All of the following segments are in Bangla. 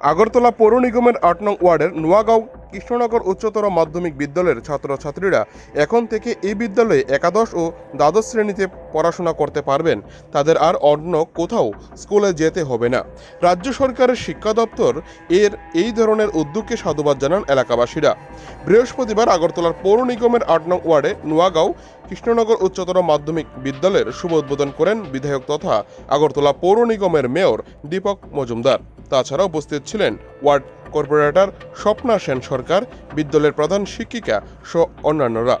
আগরতলা পৌর নিগমের আট নং ওয়ার্ডের নোয়াগাঁও কৃষ্ণনগর উচ্চতর মাধ্যমিক বিদ্যালয়ের ছাত্রছাত্রীরা এখন থেকে এই বিদ্যালয়ে একাদশ ও দ্বাদশ শ্রেণীতে পড়াশোনা করতে পারবেন। তাদের আর অন্য কোথাও স্কুলে যেতে হবে না। রাজ্য সরকারের শিক্ষা দপ্তর এর এই ধরনের উদ্যোগকে সাধুবাদ জানান এলাকাবাসীরা। বৃহস্পতিবার আগরতলার পৌর নিগমের আট নং ওয়ার্ডে নোয়াগাঁও কৃষ্ণনগর উচ্চতর মাধ্যমিক বিদ্যালয়ের শুভ উদ্বোধন করেন বিধায়ক তথা আগরতলা পৌর নিগমের মেয়র দীপক মজুমদার। তাছাড়া উপস্থিত ছিলেন ওয়ার্ড কর্পোরেটর স্বপ্না সেন সরকার, বিদ্যালয়ের প্রধান শিক্ষিকা সহ অন্যান্যরা।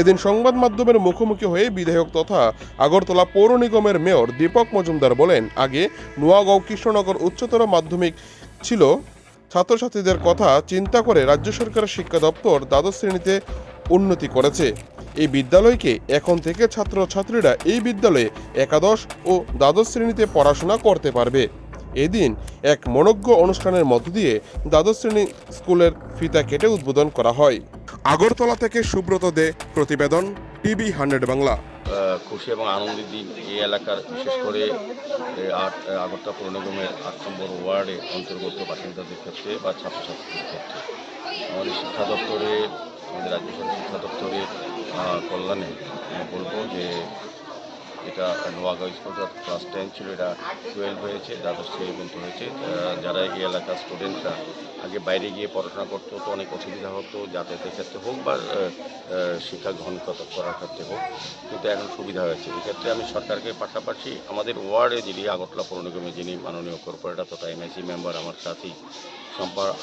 এদিন সংবাদ মাধ্যমের মুখোমুখি হয়ে বিধায়ক তথা আগরতলা পৌর নিগমের মেয়র দীপক মজুমদার বলেন, আগে নোয়াগাঁও কৃষ্ণনগর উচ্চতর মাধ্যমিক ছিল। ছাত্রছাত্রীদের কথা চিন্তা করে রাজ্য সরকারের শিক্ষা দপ্তর দ্বাদশ শ্রেণীতে উন্নতি করেছে। এই বিদ্যালয়কে এখন থেকে ছাত্রছাত্রীরা এই বিদ্যালয়ে একাদশ ও দ্বাদশ শ্রেণীতে পড়াশোনা করতে পারবে। এদিন এক মনজ্ঞ অনুষ্ঠানের মধ্য দিয়ে দ্বাদশ শ্রেণি স্কুলের ফিতা কেটে উদ্বোধন করা হয়। আগরতলা থেকে সুব্রত দে, প্রতিবেদন, টিভি হান্ড্রেড বাংলা। খুশি এবং আনন্দের দিন এই এলাকার, বিশেষ করে আট আগরতলা পৌর নিগমের আট নম্বর ওয়ার্ডে অন্তর্গত বাসিন্দাদের ক্ষেত্রে বা ছাত্রছাত্রীদের ক্ষেত্রে। আমাদের শিক্ষা দপ্তরে, আমাদের রাজ্য সরকার শিক্ষা দপ্তরের কল্যাণে বলব যে এটা নোয়াগাঁও স্কুল ক্লাস টেন ছিল এটা টুয়েলভ হয়েছে দ্বাদশ শ্রেণি পর্যন্ত হয়েছে। যারা এই এলাকার স্টুডেন্টরা আগে বাইরে গিয়ে পড়াশোনা করতো তো অনেক অসুবিধা হতো যাতায়াতের ক্ষেত্রে হোক বা শিক্ষা গ্রহণ করার ক্ষেত্রে হোক কিন্তু এখন সুবিধা হয়েছে। এক্ষেত্রে আমি সরকারকে পাশাপাশি আমাদের ওয়ার্ডে যিনি আগরতলা পৌর নিগমে যিনি মাননীয় কর্পোরেটর তথা এমআইসি মেম্বার আমার সাথী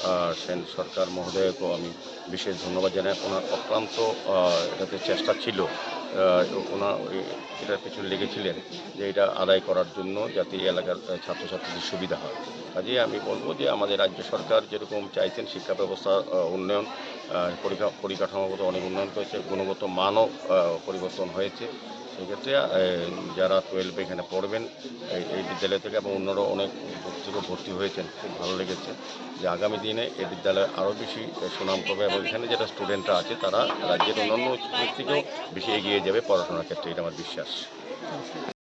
আহ, সেন সরকার মহোদয়কেও আমি বিশেষ ধন্যবাদ জানাই। ওনার অক্লান্ত এটাতে চেষ্টা ছিল। ওনার এটার পেছনে লেগেছিলেন যে এটা আদায় করার জন্য যাতে এলাকার ছাত্রছাত্রীদের সুবিধা হয়। কাজেই আমি বলব যে আমাদের রাজ্য সরকার যেরকম চাইছেন শিক্ষা ব্যবস্থা উন্নয়ন পরিকা- পরিকাঠামোগত অনেক উন্নয়ন করেছে, গুণগত মানও পরিবর্তন হয়েছে। সেক্ষেত্রে যারা টুয়েলভে এখানে পড়বেন এই বিদ্যালয় থেকে এবং অন্যরা অনেক থেকে ভর্তি হয়েছেন, খুব ভালো লেগেছে যে আগামী দিনে এই বিদ্যালয় আরও বেশি সুনাম পাবে এবং এখানে যারা স্টুডেন্টরা আছে, তারা রাজ্যের অন্যান্য স্কুল থেকেও বেশি এগিয়ে যাবে পড়াশোনার ক্ষেত্রে, এটা আমার বিশ্বাস।